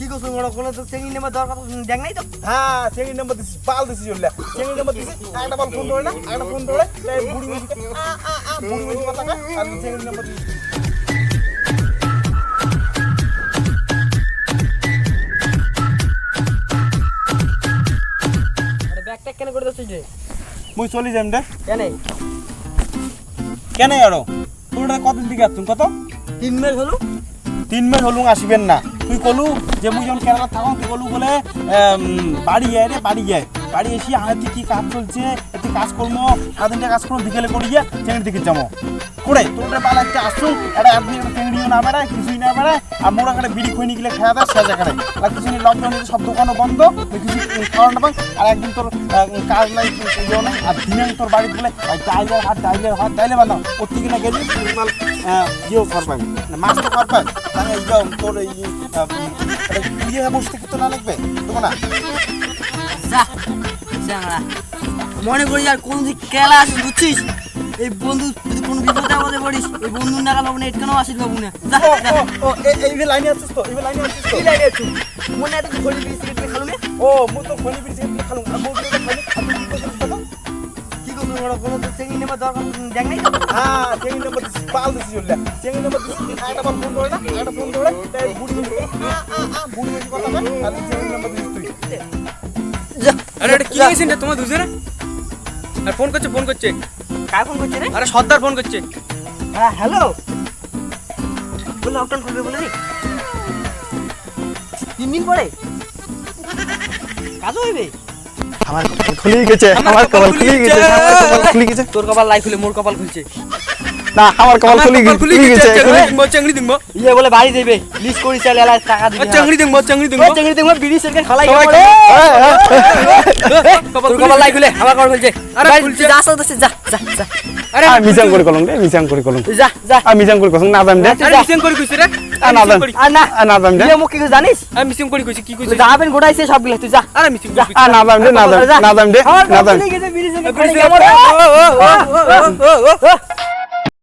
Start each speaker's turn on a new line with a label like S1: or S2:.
S1: কি করছ বড়? কোনো তো চেঙ্গি নেবার দরকার তো দেখ নাই তো।
S2: হ্যাঁ চেঙ্গি নাম্বার দিছিস পাল দিছিস ওলে চেঙ্গি নাম্বার দিছিস একটা বল ফোন ধরে না একটা ফোন ধরে তাই বুড়ি আ আ আ বুড়ি কথা আর চেঙ্গি নাম্বার দিছিস
S1: কেন করে
S2: মুই চলি যাম রে।
S1: কেন?
S2: কেন আরও? তোর কতদিন দিকে আসছুন কত?
S1: তিন মাস হলো।
S2: তিন মাস হলুং আসিবেন না। তুই কলু, যে মুই যখন কেরালা থাকুন তুই কলু বলে বাড়ি যায় রে, বাড়ি যায়। বাড়ি এসে হাতে কি কাজ চলছে? একটু কাজ করব। সারাদিনটা কাজ করব বিকেলে করি গিয়ে চেঙ্গি দিকে যাব। করে তোর বালা একটা আসুন। একটা আপনি একটা চেঙ্গিও না বেড়ায় কিছুই না বেড়ায়। আর মোরা কাটে বিড়ি খুঁই নিয়ে খাওয়া দেয় সে জায়গায় আর কিছু লকডাউনে সব দোকানও বন্ধ কিছু খাওয়া না পাই আর একদিন তোর কাজ নাই ইয়েও নাই। আর দিনে তোর বাড়ি ওই ডাইলের হাত ডাইলের হাত ডাইলে বাঁধা ওর থেকে না গেলি তুই মাল আহ, ইয়েও করবেন মাছ তো করবেন তাহলে তোর ইয়ে বসে থেকে না লাগবে? দেখো না।
S1: যা চ্যাংড়া মনে করি আর কোন দিক কেলা আসিস বুঝছিস? এই বন্ধু যদি কোনো বিপদে আপদে পড়িস। এই বন্ধু নাগাল পাবো না এটকানো আসিস পাবো না? যা
S2: ও, এই- এই লাইনে আছিস তো এই লাইনে আছিস তো।
S1: কি লাগে একটু মনে এত ঘড়ি বিড়ি সিগারেট খালু না।
S2: ও মু তো খনি বিড়ি সিগারেট খালুম। আর মোর বিড়ি খালি খালি কি করছিস তো
S1: কি করছ বড় কোনো তো চেঙ্গি নেবার দরকার দেখ নাই
S2: হ্যাঁ চেঙ্গি নাম্বার দিছিস পাল দিছিস ওলে চেঙ্গি নাম্বার দিছিস একটা বল ফোন ধরে না একটা ফোন ধরে তাই বুড়ি বুড়ি কথা কয় আর চেঙ্গি নাম্বার দিছিস
S3: আরে এটা কি হয়েছে রে তোমার দুজনে আর ফোন করছে ফোন করছে।
S1: কার ফোন করছে রে?
S3: আরে সর্দার ফোন করছে।
S1: হ্যাঁ হ্যালো। বলে লকডাউন খুলবে বলে তিন দিন পরে? কাজও হইবে?
S2: আমার কপাল খুলে গেছে আমার কপাল খুলে গেছে আমার কপাল খুলে গেছে।
S3: তোর কপাল লাই খুলে মোর কপাল খুলছে।
S2: না আমার কপাল খুলে গেছে খুলে গেছে
S3: চাংড়ি দিমবো
S1: ইয়ে বলে বাড়ি দেবে লিস্ট করি চাল এলা টাকা দিবি
S3: চাংড়ি দিমবো চাংড়ি দিমবো
S1: ওই চেঙ্গি বিড়ি সিগারেট খালাই
S3: সবাই
S1: তোর কপাল লাই খুলে আমার কপাল খুলছে
S3: আরে খুলছে।
S1: যা আসতে দছে যা যা যা
S3: আরে
S4: মিজাং করে কলম রে মিজাং করে কলম
S1: যা যা
S4: আর মিজাং করে কলম না দাম দে
S3: আরে মিসিং করে কইছে রে
S4: আর না দাম
S1: আর না
S4: আর না দাম দে
S1: ইয়ে মুখ কি জানিস
S3: আমি মিসিং করে কইছে কি কইছে
S1: যা পেন গোটাইছে সবগুলো তুই যা
S3: আরে মিসিং
S1: যা।
S4: আর না দাম দে না দাম না দাম দে না দাম
S1: বিড়ি সিগারেট খালাই
S3: সিগারেট-